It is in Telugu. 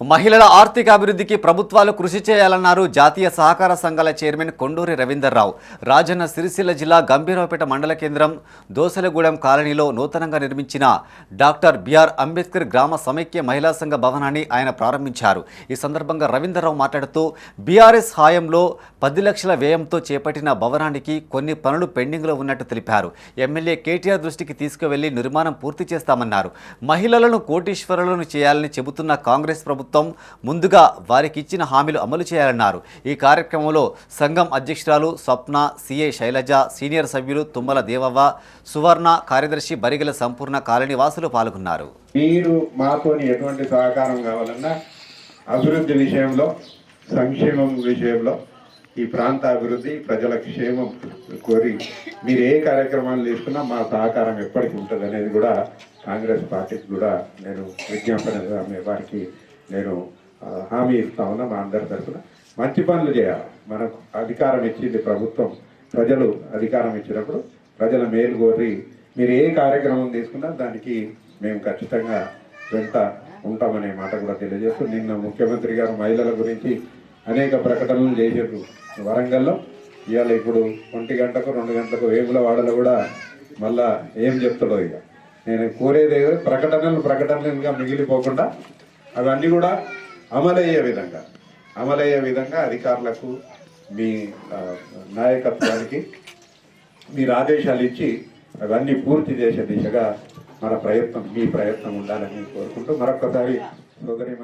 మహిళల ఆర్థిక అభివృద్ధికి ప్రభుత్వాలు కృషి చేయాలన్నారు జాతీయ సహకార సంఘాల చైర్మన్ కొండూరి రవీందర్రావు. రాజన్న సిరిసిల్ల జిల్లా గంభీరావుపేట మండల కేంద్రం దోసలగూడెం కాలనీలో నూతనంగా నిర్మించిన డాక్టర్ బిఆర్ అంబేద్కర్ గ్రామ సమైక్య మహిళా సంఘ భవనాన్ని ఆయన ప్రారంభించారు. ఈ సందర్భంగా రవీందర్రావు మాట్లాడుతూ బీఆర్ఎస్ హాయంలో పది లక్షల వ్యయంతో చేపట్టిన భవనానికి కొన్ని పనులు పెండింగ్లో ఉన్నట్టు తెలిపారు. ఎమ్మెల్యే కేటీఆర్ దృష్టికి తీసుకువెళ్ళి నిర్మాణం పూర్తి చేస్తామన్నారు. మహిళలను కోటీశ్వరులను చేయాలని చెబుతున్న కాంగ్రెస్ ప్రభుత్వం ప్రభుత్వం ముందుగా వారికి ఇచ్చిన హామీలు అమలు చేయాలన్నారు. ఈ కార్యక్రమంలో సంఘం అధ్యక్షురాలు స్వప్న సిఐ శైలజ సీనియర్ సభ్యులు తుమ్మల దేవవ్వ సువర్ణ కార్యదర్శి బరిగల సంపూర్ణ కాలనీ వాసులు పాల్గొన్నారు. మీరు మాతోని ఎటువంటి సహకారం కావాలన్నా అభివృద్ధి విషయంలో సంక్షేమం విషయంలో ఈ ప్రాంత అభివృద్ధి ప్రజల క్షేమం కోరి మీరు ఏ కార్యక్రమాలు తీసుకున్నా మా సహకారం ఎప్పటికీ ఉంటుంది అనేది కూడా కాంగ్రెస్ పార్టీకి కూడా నేను విజ్ఞాపన వారికి నేను హామీ ఇస్తా ఉన్నా మా అందరి తరఫున. మంచి పనులు చేయాలి. మనకు అధికారం ఇచ్చింది ప్రభుత్వం. ప్రజలు అధికారం ఇచ్చినప్పుడు ప్రజల మేలు కోరి మీరు ఏ కార్యక్రమం తీసుకున్నా దానికి మేము ఖచ్చితంగా వెంట ఉంటామనే మాట కూడా తెలియజేస్తూ నిన్న ముఖ్యమంత్రి గారు మహిళల గురించి అనేక ప్రకటనలు చేసారు వరంగల్లో. ఇవాళ ఇప్పుడు ఒంటి గంటకు రెండు గంటలకు వేముల వాడలో కూడా మళ్ళా ఏం చెప్తాడో ఇక. నేను కోరేది ప్రకటనలు ప్రకటనలుగా మిగిలిపోకుండా అవన్నీ కూడా అమలయ్యే విధంగా అమలయ్యే విధంగా అధికారులకు మీ నాయకత్వానికి మీరు ఆదేశాలు ఇచ్చి అవన్నీ పూర్తి చేసే దిశగా మన ప్రయత్నం మీ ప్రయత్నం ఉండాలని కోరుకుంటూ మరొకసారి సోదరి